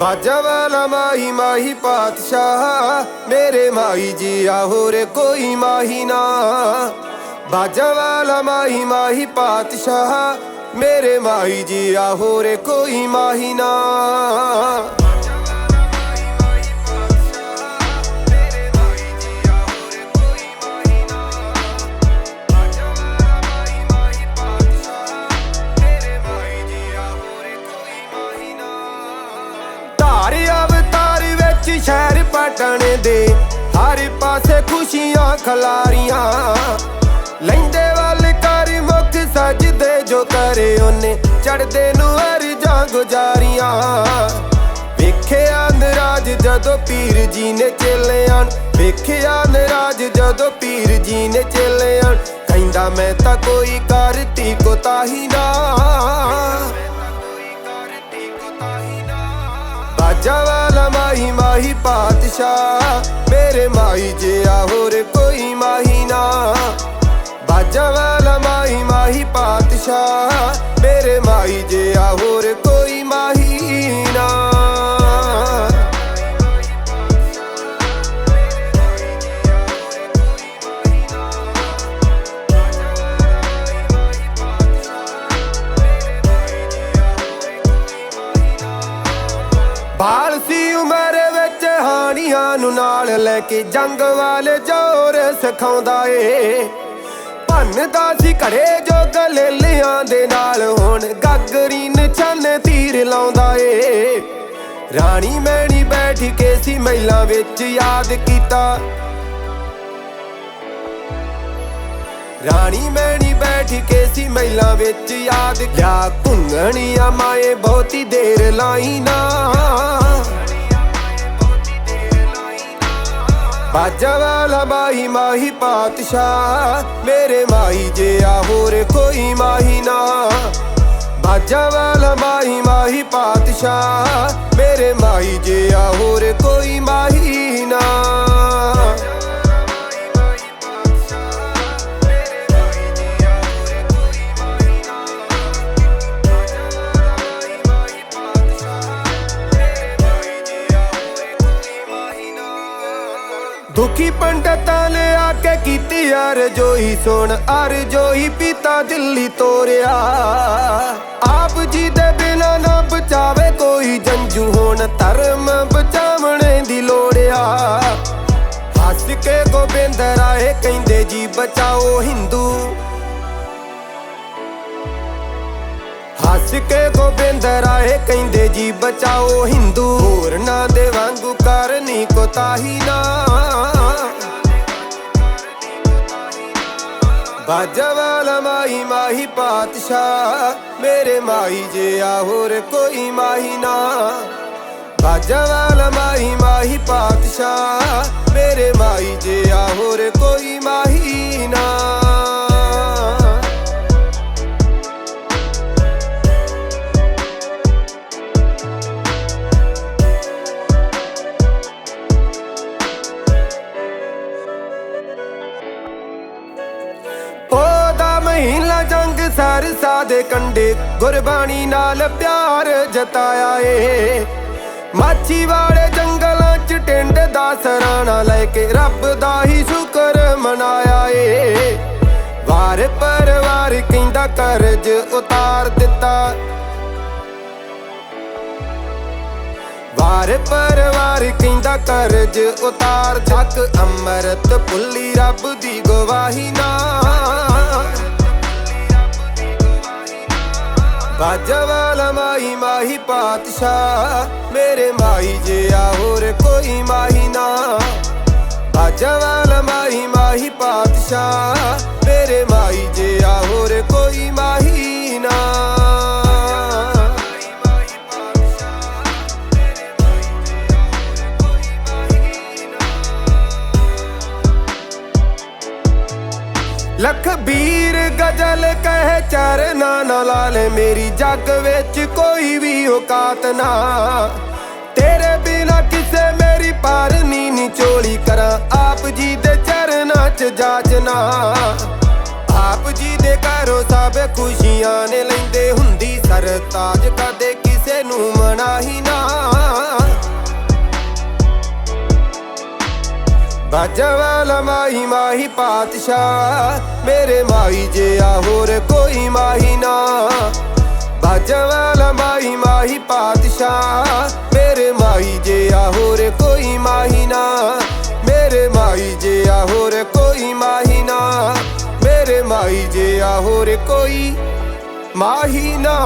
ਬਾਜਾ ਵਾਲਾ ਮਾਹੀ ਮਾਹੀ ਪਾਤਸ਼ਾਹ, ਮੇਰੇ ਮਾਈ ਜੀ ਆ ਹੋਰ ਕੋਈ ਮਾਹੀ ਨਾ। ਬਾਜਾ ਵਾਲਾ ਮਾਹੀ ਮਾਹੀ ਪਾਤਸ਼ਾਹ, ਮੇਰੇ ਮਾਈ ਜੀ ਆ ਹੋਰ ਕੋਈ ਮਾਹੀ ਨਾ। ਸ਼ਹਿਰ ਦੇ। ਹਰ ਪਾਸੇ ਖੁਸ਼ੀਆਂ ਖਲਾਰੀਆਂ। ਲੈਂਦੇ ਵੱਲ ਕਰ ਮੁਖ ਸਜਦੇ ਜੋ ਕਰੇ ਉਹਨੇ। ਚੜਦੇ ਨੂੰ ਅਰਜਾਂ ਗੁਜਾਰੀਆਂ। ਵੇਖਿਆ ਨਰਾਜ ਜਦੋਂ ਪੀਰ ਜੀ ਨੇ ਚੇਲਿਆਂ ਨੂੰ, ਵੇਖਿਆ ਨਰਾਜ ਜਦੋਂ ਪੀਰ ਜੀ ਨੇ ਚੇਲਿਆਂ ਨੂੰ, ਕਹਿੰਦਾ ਮੈਂ ਤਾਂ ਕੋਈ ਕਰਤੀ ਕੋਤਾਹੀ ਨਾ। ਜਵਾਲਾ ਮਾਹੀ ਮਾਹੀ ਪਾਤਸ਼ਾਹ। ਮੇਰੇ ਮਾਈ ਜਿਆ ਹੋਰ ਕੋਈ ਮਾਹੀ ਨਾ। ਬਾਜਾ ਵਾਲਾ ਮਾਹੀ ਮਾਹੀ ਪਾਤਸ਼ਾਹ। ਮੇਰੇ ਮਾਈ ਹਾਨੀਆਂ ਨੂੰ ਨਾਲ ਲੈ ਕੇ ਜੰਗ ਵਾਲੇ ਜੋਰ ਸਿਖਾਉਂਦਾ ਏ। ਭੰਨਦਾ ਸੀ ਘੜੇ ਜੋ ਗਲੇਲਿਆਂ ਦੇ ਨਾਲ ਹੁਣ ਗਾਗਰੀ ਨਿਛਾਨੇ ਤੀਰ ਲਾਉਂਦਾ ਏ। ਰਾਣੀ ਮੈਣੀ ਬੈਠ ਕੇ ਸੀ ਮਹਿਲਾਂ ਵਿੱਚ ਯਾਦ ਕੀਤਾ। ਰਾਣੀ ਮੈਣੀ ਬੈਠ ਕੇ ਸੀ ਮਹਿਲਾਂ ਵਿੱਚ ਯਾਦ ਕਿਆ ਘੁੰਗਣੀਆਂ ਮਾਏ ਬਹੁਤੀ ਦੇਰ ਲਾਈ ਨਾ। ਬਾਜਾ ਵਾਲਾ ਮਾਹੀ ਮਾਹੀ ਪਾਤਸ਼ਾਹ। ਮੇਰੇ ਮਾਈ ਆ ਹੋਰ ਕੋਈ ਮਾਹੀ ਨਾ। ਬਾਜਾ ਵਾਲਾ ਮਾਹੀ ਮਾਹੀ ਪਾਤਸ਼ਾਹ। ਮੇਰੇ ਮਾਈ ਆ ਹੋਰ ਕੋਈ ਮਾਹੀ ਨਾ। ਦੁਖੀ ਪੰਡਤਾਂ ਨੇ ਆ ਕੇ ਕੀਤੀ ਯਾਰ ਜੋਈ ਸੁਣ, ਅਰ ਜੋਈ ਪੀਤਾ ਦਿੱਲੀ ਤੋਰਿਆ। ਆਪ ਜੀ ਦੇ ਬਿਨਾ ਨਾ ਬਚਾਵੇ ਕੋਈ ਜੰਜੂ ਹੋਣ, ਧਰਮ ਬਚਾਵਣੇ ਦੀ ਲੋੜਿਆ। ਹੱਸ ਕੇ ਗੋਬਿੰਦ ਰਾਏ ਕਹਿੰਦੇ ਜੀ, ਬਚਾਓ ਹਿੰਦੂ। ਹੱਸ ਗੋਬਿੰਦ ਰਾਏ ਕਹਿੰਦੇ ਜੀ ਬਚਾਓ ਹਿੰਦੂ। ਹੋਰਨਾਂ ਦੇ ਵਾਂਗੂ ਕਰਨੀ ਕੋਤਾਹੀ ਨਾ। ਬਾਜਾ ਵਾਲਾ ਮਾਹੀ ਮਾਹੀ ਪਾਤਸ਼ਾਹ, ਮੇਰੇ ਮਾਈ ਜਿਆ ਹੋਰ ਕੋਈ ਮਾਹੀ ਨਾ। ਬਾਜਾ ਵਾਲਾ ਮਾਹੀ ਮਾਹੀ ਸਰਸਾ ਦੇ ਕੰਡੇ ਗੁਰਬਾਣੀ ਨਾਲ ਪਿਆਰ ਜਤਾਇਆ ਏ। ਮਾਛੀ ਵਾਲੇ ਜੰਗਲਾਂ ਚ ਟਿੰਡ ਦਾ ਸਰਾਣਾ ਲੈ ਕੇ ਰੱਬ ਦਾ ਹੀ ਸ਼ੁਕਰ ਮਨਾਇਆ ਏ। ਵਾਰ ਪਰਵਾਰ ਕਹਿੰਦਾ ਕਰਜ਼ ਉਤਾਰ ਦਿੱਤਾ। ਵਾਰ ਪਰਵਾਰ ਕਹਿੰਦਾ ਕਰਜ਼ ਉਤਾਰ। ਜੱਕ ਅੰਮ੍ਰਿਤ ਪੁੱਲੀ ਰੱਬ ਦੀ ਗਵਾਹੀ ਨਾ ਬਾਜਾ ਵਾਲਾ ਮਾਹੀ ਮਾਹੀ ਪਾਤਸ਼ਾਹ, ਮੇਰੇ ਮਾਈ ਜੇ ਆ, ਹੋਰ ਕੋਈ ਮਾਹੀ ਨਾ। ਬਾਜਾ ਮਾਈ ਮਾਹੀ ਪਾਤਸ਼ਾਹ, ਮੇਰੇ ਮਾਈ ਜੇ ਆ ਲਖਬੀਰ ਗਜ਼ਲ ਕਹੇ ਚਰਨਾ ਨਾ ਲਾਲੇ, ਮੇਰੀ ਜੱਗ ਵਿੱਚ ਕੋਈ ਵੀ ਔਕਾਤ ਨਾ। ਤੇਰੇ ਬਿਨਾ ਕਿਸੇ ਮੇਰੀ ਪਾਰਨੀ ਨੀ ਚੋਲੀ ਕਰਾਂ, ਆਪ ਜੀ ਦੇ ਚਰਨਾਂ 'ਚ ਜਾਚਨਾ ਆਪ ਜੀ ਦੇ ਘਰੋਂ ਸਭ ਖੁਸ਼ੀਆਂ ਨੇ ਲੈਂਦੇ ਹੁੰਦੀ ਸਰਤਾਜ ਕਦੇ ਬਾਜਾ ਵਾਲਾ ਮਾਹੀ ਮਾਹੀ ਪਾਤਸ਼ਾਹ। ਮੇਰੇ ਮਾਈ ਜਿਆ ਹੋਰ ਕੋਈ ਮਾਹੀ ਨਾ। ਬਾਜਾ ਵਾਲਾ ਮਾਹੀ ਮਾਹੀ ਪਾਤਸ਼ਾਹ। ਮੇਰੇ ਮਾਈ ਜਿਆ ਹੋਰ ਕੋਈ ਮਾਹੀ ਨਾ। ਮੇਰੇ ਮਾਈ ਜਿਆ ਹੋਰ ਕੋਈ ਮਾਹੀ ਨਾ। ਮੇਰੇ ਮਾਈ ਜਿਆ ਹੋਰ ਕੋਈ ਮਾਹੀ ਨਾ।